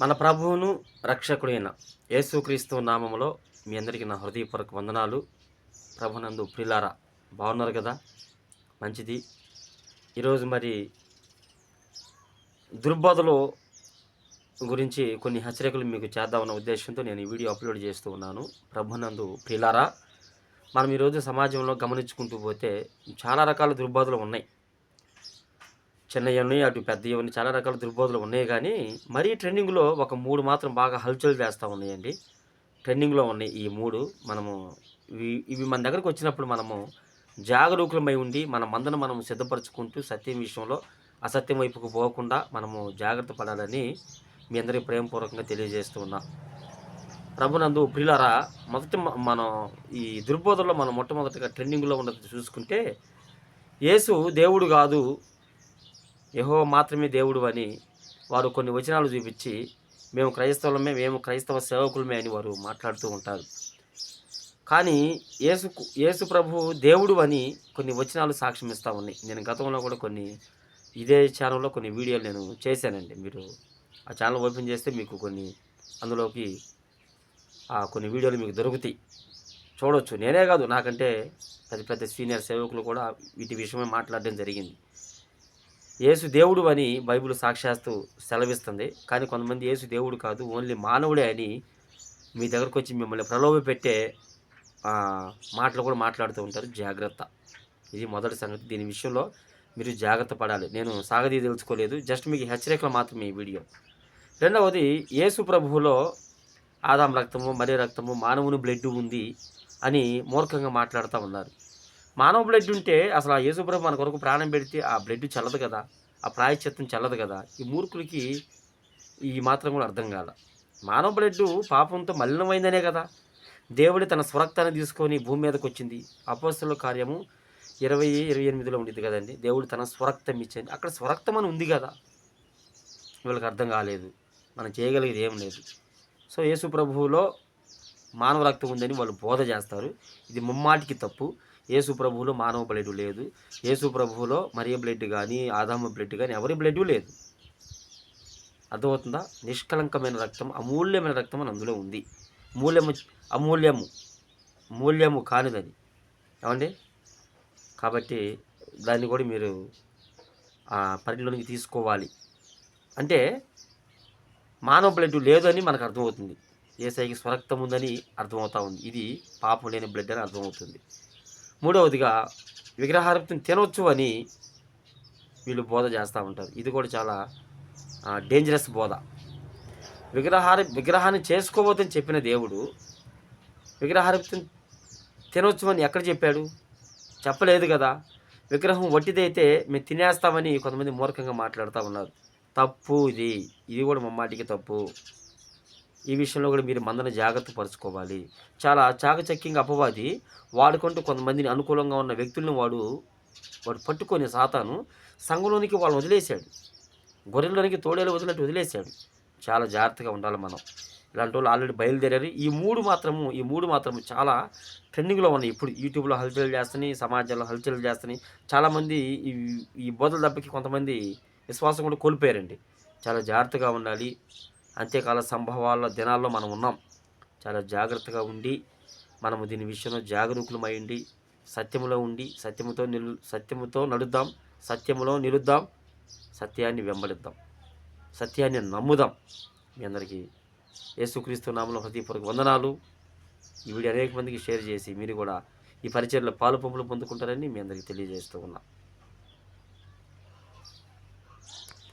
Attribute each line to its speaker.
Speaker 1: మన ప్రభువును రక్షకుడైన యేసుక్రీస్తు నామములో మీ అందరికీ నా హృదయపూర్వక వందనాలు. ప్రభునందు ప్రిలారా బాగున్నారు కదా? మంచిది. ఈరోజు మరి దుర్బోధలో గురించి కొన్ని హెచ్చరికలు మీకు చేద్దామన్న ఉద్దేశంతో నేను ఈ వీడియో అప్లోడ్ చేస్తూ ఉన్నాను. ప్రభునందు ప్రిలారా మనం ఈరోజు సమాజంలో గమనించుకుంటూ పోతే చాలా రకాల దుర్బోధలు ఉన్నాయి. చిన్నవి అటు పెద్దయ్యని చాలా రకాల దుర్బోధలు ఉన్నాయి కానీ మరీ ట్రెండింగ్లో ఒక మూడు మాత్రం బాగా హల్చల్ చేస్తూ ఉన్నాయండి. ట్రెండింగ్లో ఉన్నాయి ఈ మూడు. మనము ఇవి ఇవి మన దగ్గరకు వచ్చినప్పుడు మనము జాగరూకులమై ఉండి మన మందను మనం సిద్ధపరచుకుంటూ సత్యం విషయంలో అసత్యం వైపుకు పోకుండా మనము జాగ్రత్త పడాలని మీ అందరికీ ప్రేమపూర్వకంగా తెలియజేస్తూ ఉన్నా. ప్రభునందు ప్రియులారా మొదటి మనం ఈ దుర్బోధంలో మనం మొట్టమొదటిగా ట్రెండింగ్లో ఉన్నది చూసుకుంటే యేసు దేవుడు కాదు యహో మాత్రమే దేవుడు అని వారు కొన్ని వచనాలు చూపించి మేము క్రైస్తవులమే మేము క్రైస్తవ సేవకులమే అని వారు మాట్లాడుతూ ఉంటారు. కానీ యేసు యేసు ప్రభు దేవుడు అని కొన్ని వచనాలు సాక్ష్యం ఇస్తూ ఉన్నాయి. నేను గతంలో కూడా కొన్ని ఇదే ఛానల్లో కొన్ని వీడియోలు నేను చేశానండి. మీరు ఆ ఛానల్ ఓపెన్ చేస్తే మీకు కొన్ని అందులోకి కొన్ని వీడియోలు మీకు దొరుకుతాయి. చూడొచ్చు. నేనే కాదు నాకంటే పెద్ద పెద్ద సీనియర్ సేవకులు కూడా వీటి విషయమే మాట్లాడడం జరిగింది. యేసు దేవుడు అని బైబిల్ సాక్షాత్తు సెలవిస్తుంది. కానీ కొంతమంది యేసు దేవుడు కాదు ఓన్లీ మానవుడే అని మీ దగ్గరకు వచ్చి మిమ్మల్ని ప్రలోభ పెట్టే మాటలు కూడా మాట్లాడుతూ ఉంటారు. జాగ్రత్త. ఇది మొదటి సంగతి. దీని విషయంలో మీరు జాగ్రత్త పడాలి. నేను సాగదీ తెలుసుకోలేదు. జస్ట్ మీకు హెచ్చరికలు మాత్రమే ఈ వీడియో. రెండవది యేసు ప్రభువులో ఆదాం రక్తము మరే రక్తము మానవుని బ్లడ్ ఉంది అని మూర్ఖంగా మాట్లాడుతూ ఉన్నారు. మానవ బ్లడ్ ఉంటే అసలు ఆ యేసుప్రభు మన కొరకు ప్రాణం పెడితే ఆ బ్లడ్ చల్లదు కదా? ఆ ప్రాయశ్చిత్తం చల్లదు కదా? ఈ మూర్ఖులకి ఈ మాత్రం కూడా అర్థం కాదు మానవ బ్లడ్ పాపంతో మలినమైందనే కదా? దేవుడు తన స్వరక్తాన్ని తీసుకొని భూమి మీదకి వచ్చింది. అపోస్తుల కార్యము ఇరవై ఇరవై ఎనిమిదిలో ఉండింది కదండి. దేవుడు తన స్వరక్తం ఇచ్చింది. అక్కడ స్వరక్తం అని ఉంది కదా? వీళ్ళకి అర్థం కాలేదు. మనం చేయగలిగేది ఏం లేదు. సో యేసు ప్రభువులో మానవ రక్తం ఉందని వాళ్ళు బోధ చేస్తారు. ఇది ముమ్మాటికి తప్పు. యేసు ప్రభువులో మానవ బ్లడ్ లేదు. యేసు ప్రభువులో మరియ బ్లడ్ కానీ ఆదామ బ్లడ్ కానీ ఎవరి బ్లడ్ లేదు. అర్థమవుతుందా? నిష్కలంకమైన రక్తం అమూల్యమైన రక్తం అని అందులో ఉంది. మూల్యము అమూల్యము మూల్యము కానిదని. ఏమండి? కాబట్టి దాన్ని కూడా మీరు ఆ తీసుకోవాలి. అంటే మానవ బ్లడ్ లేదని మనకు అర్థమవుతుంది. ఏసైకి స్వరక్తం ఉందని అర్థమవుతా ఉంది. ఇది పాపం లేని బ్లడ్ అని అర్థమవుతుంది. మూడవదిగా విగ్రహారక్తం తినవచ్చు అని వీళ్ళు బోధ చేస్తూ ఉంటారు. ఇది కూడా చాలా డేంజరస్ బోధ. విగ్రహార విగ్రహాన్ని చేసుకోవద్దని చెప్పిన దేవుడు విగ్రహారక్తం తినవచ్చు అని ఎక్కడ చెప్పాడు? చెప్పలేదు కదా. విగ్రహం వట్టిదైతే మేము తినేస్తామని కొంతమంది మూర్ఖంగా మాట్లాడుతూ ఉన్నారు. తప్పు ఇది ఇది కూడా మమ్మాటికి తప్పు. ఈ విషయంలో కూడా మీరు మందన జాగ్రత్త పరుచుకోవాలి. చాలా చాకచక్యంగా అపవాది వాడుకుంటూ కొంతమందిని అనుకూలంగా ఉన్న వ్యక్తులను వాడు వాడు పట్టుకొని సాతాను సంఘంలోనికి వాళ్ళని వదిలేశాడు. గొర్రెల్లోనికి తోడేలు వదిలినట్టు వదిలేశాడు. చాలా జాగ్రత్తగా ఉండాలి మనం. ఇలాంటి వాళ్ళు ఆల్రెడీ బయలుదేరారు. ఈ మూడు మాత్రము ఈ మూడు మాత్రము చాలా ట్రెండింగ్లో ఉన్నాయి. ఇప్పుడు యూట్యూబ్లో హల్చల్ చేస్తున్నాయి సమాజంలో హల్చల్ చేస్తున్నాయి. చాలామంది ఈ ఈ బోధల దెబ్బకి కొంతమంది విశ్వాసం కూడా కోల్పోయారండి. చాలా జాగ్రత్తగా ఉండాలి. అంత్యకాల సంభవాల దినాల్లో మనం ఉన్నాం. చాలా జాగ్రత్తగా ఉండి మనము దీని విషయంలో జాగరూకులమైండి సత్యములో ఉండి సత్యముతో నిలు సత్యముతో నడుద్దాం సత్యములో నిలుద్దాం సత్యాన్ని వెంబడిద్దాం సత్యాన్ని నమ్ముదాం. మీ అందరికీ యేసుక్రీస్తు నామలో హృదయపూర్వక వందనాలు. ఈ వీడియో అనేక మందికి షేర్ చేసి మీరు కూడా ఈ పరిచయలో పాలు పంపులు పొందుకుంటారని మీ అందరికీ తెలియజేస్తూ ఉన్నాను